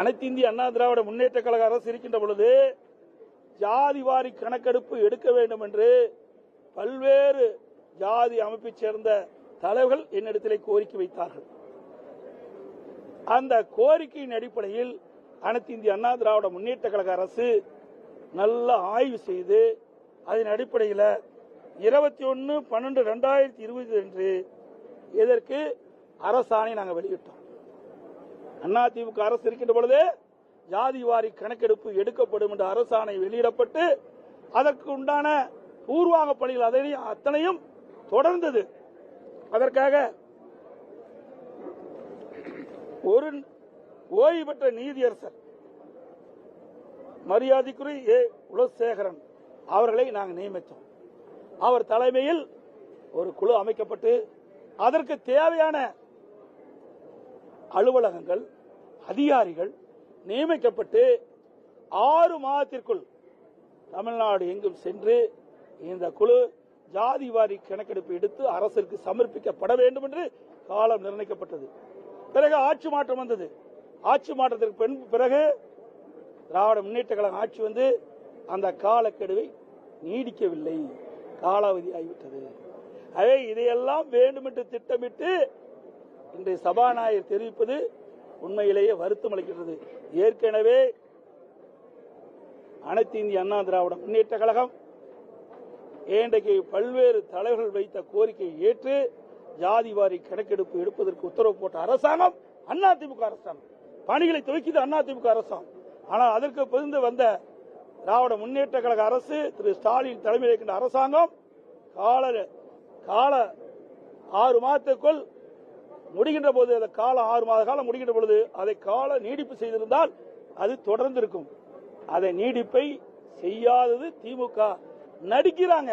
அனைத்து இந்திய அண்ணா திராவிட முன்னேற்ற கழக அரசு இருக்கின்ற பொழுது ஜாதி வாரி கணக்கெடுப்பு எடுக்க வேண்டும் என்று பல்வேறு ஜாதி அமைப்பைச் சேர்ந்த தலைவர்கள் என்னிடத்திலே கோரிக்கை வைத்தார்கள். அந்த கோரிக்கையின் அடிப்படையில் அனைத்து இந்திய அண்ணா திராவிட முன்னேற்ற கழக அரசு நல்ல ஆய்வு செய்து அதன் அடிப்படையில் இருபத்தி ஒன்று பன்னெண்டு ரெண்டாயிரத்தி இருபது அன்று இதற்கு அரசாணை நாங்கள் வெளியிட்டோம். அதிமுக அரசு இருக்கின்ற பொழுது ஜாதி வாரி கணக்கெடுப்பு எடுக்கப்படும் என்ற அரசாணை வெளியிடப்பட்டு அதற்கு உண்டான பூர்வாங்க பணிகள் அத்தனையும் அத்தனையும் தொடர்ந்தது. அதற்காக ஒரு ஓய்வு பெற்ற நீதியரசர் மரியாதைக்குரிய ஏ. உலசேகரன் அவர்களை நாங்கள் நியமித்தோம். அவர் தலைமையில் ஒரு குழு அமைக்கப்பட்டு அதற்கு தேவையான அலுவலகங்கள் அதிகாரிகள் நியமிக்கப்பட்டு ஆறு மாதத்திற்குள் தமிழ்நாடு எங்கும் சென்று இந்த குழு ஜாதி வாரி கணக்கெடுப்பு எடுத்து அரசிற்கு சமர்ப்பிக்கப்பட வேண்டும் என்று காலம் நிர்ணயிக்கப்பட்டது. பிறகு ஆட்சி மாற்றம் வந்தது. ஆட்சி மாற்றத்திற்கு பின் பிறகு திராவிட முன்னேற்ற கழகம் ஆட்சி வந்து அந்த காலக்கெடுவை நீடிக்கவில்லை. காலாவதி ஆகிவிட்டது. எனவே இதையெல்லாம் வேண்டும் என்று திட்டமிட்டு இன்றைய சபாநாயகர் தெரிவிப்பது உண்மையிலேயே வருத்தம் அளிக்கிறது ஏற்கனவே அனைத்து இந்திய அண்ணா திராவிட முன்னேற்ற கழகம் இன்றைக்கு பல்வேறு தலைவர்கள் வைத்த கோரிக்கையை ஏற்று ஜாதி வாரி கணக்கெடுப்பு எடுப்பதற்கு உத்தரவு போட்ட அரசாங்கம் அதிமுக அரசாங்கம். பணிகளை துவக்கியது அதிமுக அரசாங்கம். ஆனால் அதற்கு பிறந்து வந்த திராவிட முன்னேற்ற கழக அரசு திரு ஸ்டாலின் தலைமையில் இருக்கின்ற அரசாங்கம் கால கால ஆறு மாதத்துக்குள் முடிகின்ற போது அந்த காலம் ஆறு மாத காலம் முடிகின்ற பொழுது அதை கால நீடிப்பு செய்திருந்தால் அது தொடர்ந்து இருக்கும் அதை நீடிப்பை செய்யாதது திமுக. நடிக்கிறாங்க.